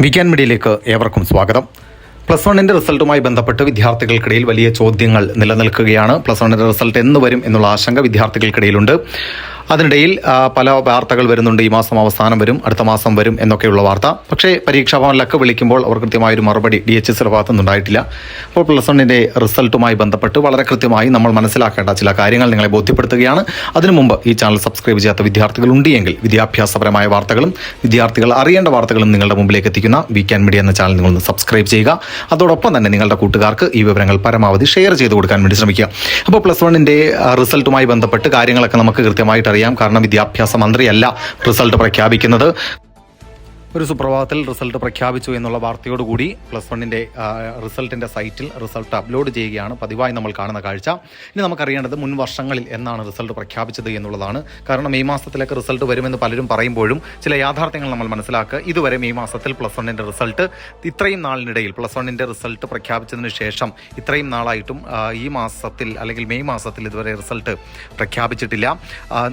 Weekend മീഡിയയിലേക്ക് ഏവർക്കും സ്വാഗതം. പ്ലസ് വണ്ണിന്റെ റിസൾട്ടുമായി ബന്ധപ്പെട്ട് വിദ്യാർത്ഥികൾക്കിടയിൽ വലിയ ചോദ്യങ്ങൾ നിലനിൽക്കുകയാണ്. പ്ലസ് വണ്ണിന്റെ റിസൾട്ട് എന്ന് വരും എന്നുള്ള ആശങ്ക വിദ്യാർത്ഥികൾക്കിടയിലുണ്ട്. അതിനിടയിൽ പല വാർത്തകൾ വരുന്നുണ്ട്. ഈ മാസം അവസാനം വരും അടുത്ത മാസം വരും എന്നൊക്കെയുള്ള വാർത്ത. പക്ഷേ പരീക്ഷാ ഭവനിലൊക്കെ വിളിക്കുമ്പോൾ അവർ കൃത്യമായൊരു മറുപടി ഡി എച്ച് എസിന്റെ ഭാഗത്തു നിന്നുണ്ടായിട്ടില്ല. അപ്പോൾ പ്ലസ് വണ്ണിന്റെ റിസൾട്ടുമായി ബന്ധപ്പെട്ട് വളരെ കൃത്യമായി നമ്മൾ മനസ്സിലാക്കേണ്ട ചില കാര്യങ്ങൾ നിങ്ങളെ ബോധ്യപ്പെടുത്തുകയാണ്. അതിനു മുമ്പ് ഈ ചാനൽ സബ്സ്ക്രൈബ് ചെയ്യാത്ത വിദ്യാർത്ഥികൾ ഉണ്ടെങ്കിൽ വിദ്യാഭ്യാസപരമായ വാർത്തകളും വിദ്യാർത്ഥികൾ അറിയേണ്ട വാർത്തകളും നിങ്ങളുടെ മുമ്പിലേക്ക് എത്തിക്കുന്ന വീക്കാൻ മീഡിയ എന്ന ചാനൽ നിങ്ങളൊന്ന് സബ്സ്ക്രൈബ് ചെയ്യുക. അതോടൊപ്പം തന്നെ നിങ്ങളുടെ കൂട്ടുകാർക്ക് ഈ വിവരങ്ങൾ പരമാവധി ഷെയർ ചെയ്ത് കൊടുക്കാൻ വേണ്ടി ശ്രമിക്കുക. അപ്പോൾ പ്ലസ് വണ്ണിന്റെ റിസൾട്ടുമായി ബന്ധപ്പെട്ട് കാര്യങ്ങളൊക്കെ നമുക്ക് കൃത്യമായിട്ട് അറിയാം. കാരണം വിദ്യാഭ്യാസ മന്ത്രിയല്ല റിസൾട്ട് പ്രഖ്യാപിക്കുന്നത്. ഒരു സുപ്രഭാതത്തിൽ റിസൾട്ട് പ്രഖ്യാപിച്ചു എന്നുള്ള വാർത്തയോടുകൂടി പ്ലസ് വണ്ണിന്റെ റിസൾട്ടിന്റെ സൈറ്റിൽ റിസൾട്ട് അപ്ലോഡ് ചെയ്യുകയാണ് പതിവായി നമ്മൾ കാണുന്ന കാഴ്ച. ഇനി നമുക്കറിയേണ്ടത് മുൻ വർഷങ്ങളിൽ എന്നാണ് റിസൾട്ട് പ്രഖ്യാപിച്ചത് എന്നുള്ളതാണ്. കാരണം മെയ് മാസത്തിലൊക്കെ റിസൾട്ട് വരുമെന്ന് പലരും പറയുമ്പോഴും ചില യാഥാർത്ഥ്യങ്ങൾ നമ്മൾ മനസ്സിലാക്കുക. ഇതുവരെ മെയ് മാസത്തിൽ പ്ലസ് വണ്ണിന്റെ റിസൾട്ട് ഇത്രയും നാളിനിടയിൽ പ്ലസ് വണ്ണിന്റെ റിസൾട്ട് പ്രഖ്യാപിച്ചതിന് ശേഷം ഇത്രയും നാളായിട്ടും ഈ മാസത്തിൽ അല്ലെങ്കിൽ മെയ് മാസത്തിൽ ഇതുവരെ റിസൾട്ട് പ്രഖ്യാപിച്ചിട്ടില്ല.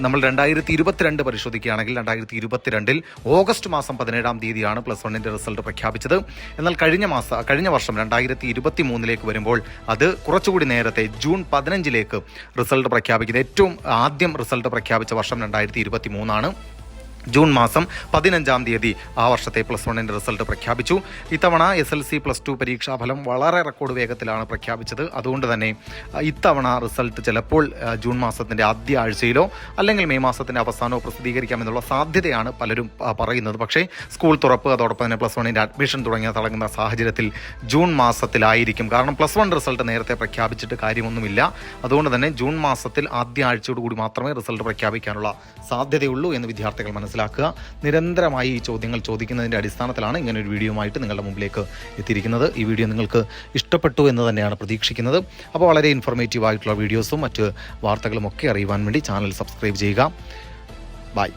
നമ്മൾ രണ്ടായിരത്തി ഇരുപത്തിരണ്ട് പരിശോധിക്കുകയാണെങ്കിൽ രണ്ടായിരത്തി ഇരുപത്തിരണ്ടിൽ ഓഗസ്റ്റ് മാസം പതിനേഴാം തീയതിയാണ് പ്ലസ് വണ്ണിന്റെ റിസൾട്ട് പ്രഖ്യാപിച്ചത്. എന്നാൽ കഴിഞ്ഞ മാസം കഴിഞ്ഞ വർഷം രണ്ടായിരത്തി ഇരുപത്തി മൂന്നിലേക്ക് വരുമ്പോൾ അത് കുറച്ചുകൂടി നേരത്തെ ജൂൺ പതിനഞ്ചിലേക്ക് റിസൾട്ട് പ്രഖ്യാപിക്കുന്നത് ഏറ്റവും ആദ്യം റിസൾട്ട് പ്രഖ്യാപിച്ച വർഷം രണ്ടായിരത്തി ഇരുപത്തി മൂന്നാണ് ജൂൺ മാസം പതിനഞ്ചാം തീയതി ആ വർഷത്തെ പ്ലസ് വണ്ണിന്റെ റിസൾട്ട് പ്രഖ്യാപിച്ചു. ഇത്തവണ S L C plus two പരീക്ഷാഫലം വളരെ റെക്കോർഡ് വേഗത്തിലാണ് പ്രഖ്യാപിച്ചത്. അതുകൊണ്ട് തന്നെ ഇത്തവണ റിസൾട്ട് ചിലപ്പോൾ ജൂൺ മാസത്തിന്റെ ആദ്യ ആഴ്ചയിലോ അല്ലെങ്കിൽ മെയ് മാസത്തിന്റെ അവസാനമോ പ്രസിദ്ധീകരിക്കാമെന്നുള്ള സാധ്യതയാണ് പലരും പറയുന്നത്. പക്ഷേ സ്കൂൾ തുറപ്പ് അതോടൊപ്പം തന്നെ പ്ലസ് വണ്ണിന്റെ അഡ്മിഷൻ തുടങ്ങിയ തുടങ്ങുന്ന സാഹചര്യത്തിൽ ജൂൺ മാസത്തിലായിരിക്കും. കാരണം പ്ലസ് വൺ റിസൾട്ട് നേരത്തെ പ്രഖ്യാപിച്ചിട്ട് കാര്യമൊന്നുമില്ല. അതുകൊണ്ട് തന്നെ ജൂൺ മാസത്തിൽ ആദ്യ ആഴ്ചയോടുകൂടി മാത്രമേ റിസൾട്ട് പ്രഖ്യാപിക്കാനുള്ള സാധ്യതയുള്ളൂ എന്ന് വിദ്യാർത്ഥികൾ മനസ്സിലാക്കുക. നിരന്തരമായി ഈ ചോദ്യങ്ങൾ ചോദിക്കുന്നതിന്റെ അടിസ്ഥാനത്തിലാണ് ഇങ്ങനെ ഒരു വീഡിയോയുമായിട്ട് നിങ്ങളുടെ മുമ്പിലേക്ക് എത്തിയിരിക്കുന്നത്. ഈ വീഡിയോ നിങ്ങൾക്ക് ഇഷ്ടപ്പെട്ടു എന്ന് തന്നെയാണ് പ്രതീക്ഷിക്കുന്നത്. അപ്പോൾ വളരെ ഇൻഫോർമേറ്റീവ് ആയിട്ടുള്ള വീഡിയോസും മറ്റ് വാർത്തകളും ഒക്കെ അറിയുവാൻ വേണ്ടി ചാനൽ സബ്സ്ക്രൈബ് ചെയ്യുക. ബൈ.